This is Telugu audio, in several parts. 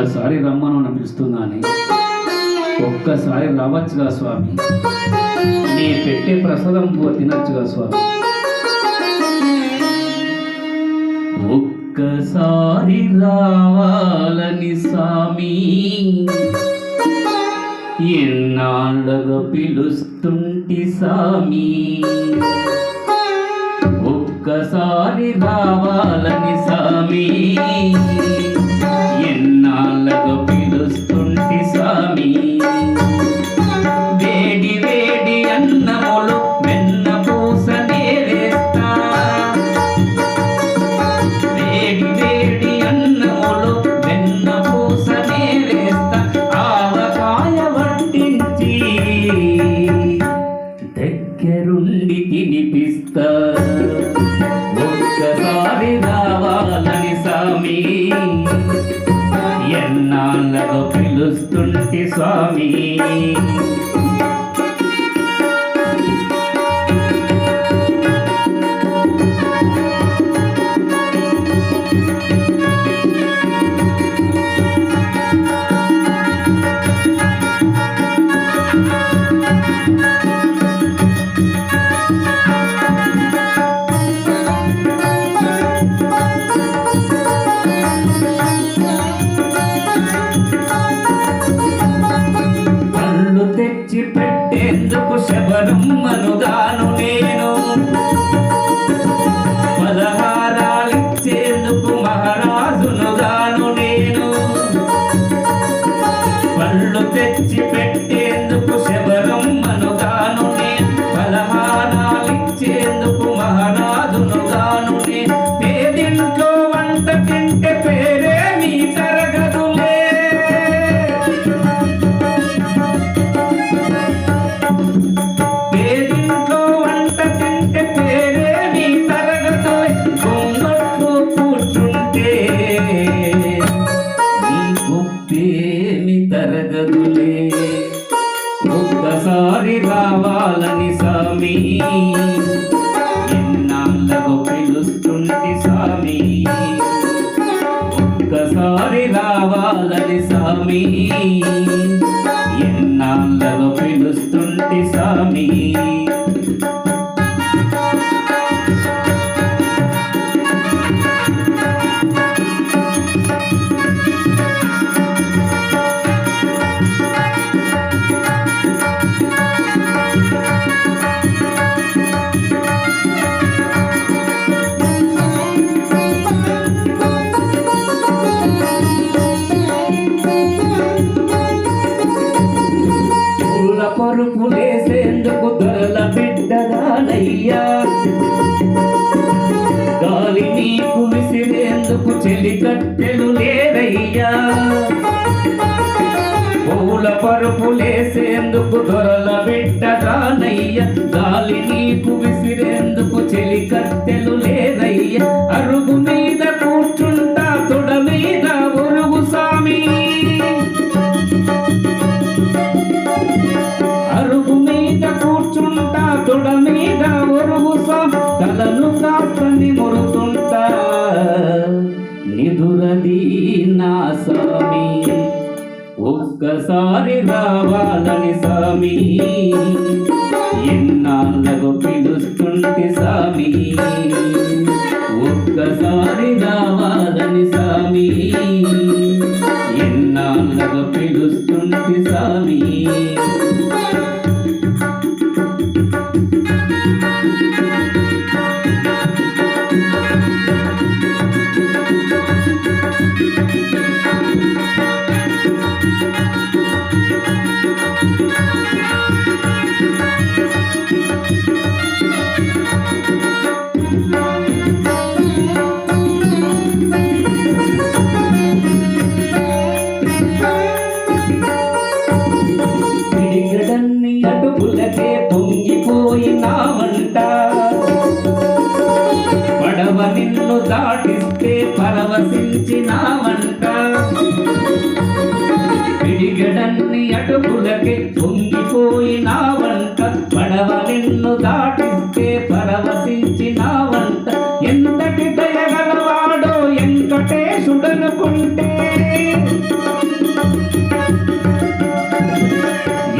ఒక్కసారి రమ్మను అని ఒక్కసారి రావచ్చుగా స్వామి. నీ పెట్టే ప్రసాదం తినచ్చుగా స్వామి. ఒక్కసారి రావాలని స్వామి. ఎన్నాళ్ళగా పిలుస్తుంటి సామి ఒక్కసారి రావాలని సామి ఇంటికి తినిపిస్తా ఒక్కసారి రావాలని స్వామి. ఎన్నాళ్ళలో పిలుస్తుంటే స్వామి. పెట్టేందుకు పెట్టేందుకు శబరమ్మనుగాను నేను? తరగదులే ఒక్కసారి రావాలని స్వామి ఎన్నాళ్ళకు పిలుస్తుంది స్వామి ఒక్కసారి రావాలని స్వామి ఎన్నాళ్ళకు పిలుస్తుంది స్వామి పసుపు చెలి కట్టెలు లేరయ్యా పూల పరుపులేసేందుకు దొరల బిడ్డదానయ్యా గాలి నీకు విసిరేందుకు చెలి కట్టెలు ఒక్కసారి రావాలని సామి ఎన్నాళ్ళకు పిలుస్తుంటే సామి ఒక్కసారి రావాలని సామి ఎన్నాళ్ళకు పిలుస్తుంటే సామి దాటిస్తే పరవశించినావంత. ఎంతటి దయగలవాడో ఎంకటేశుడనుకుంటే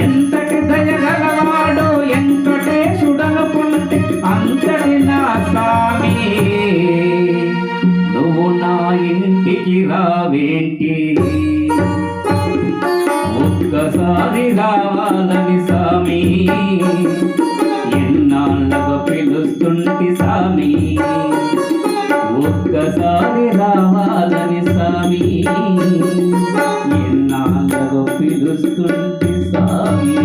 ఎంతటి దయగలవాడో ఎంకటేశుడనుకుంటే అంతటి నా స్వామి నువ్వు నా ఇంటికి రావేంటి? ఒక్కసారి రావాలని స్వామి. ఒక్కసారి రావాలని స్వామి ఎన్నాళ్ళకు పిలుస్తుంది స్వామి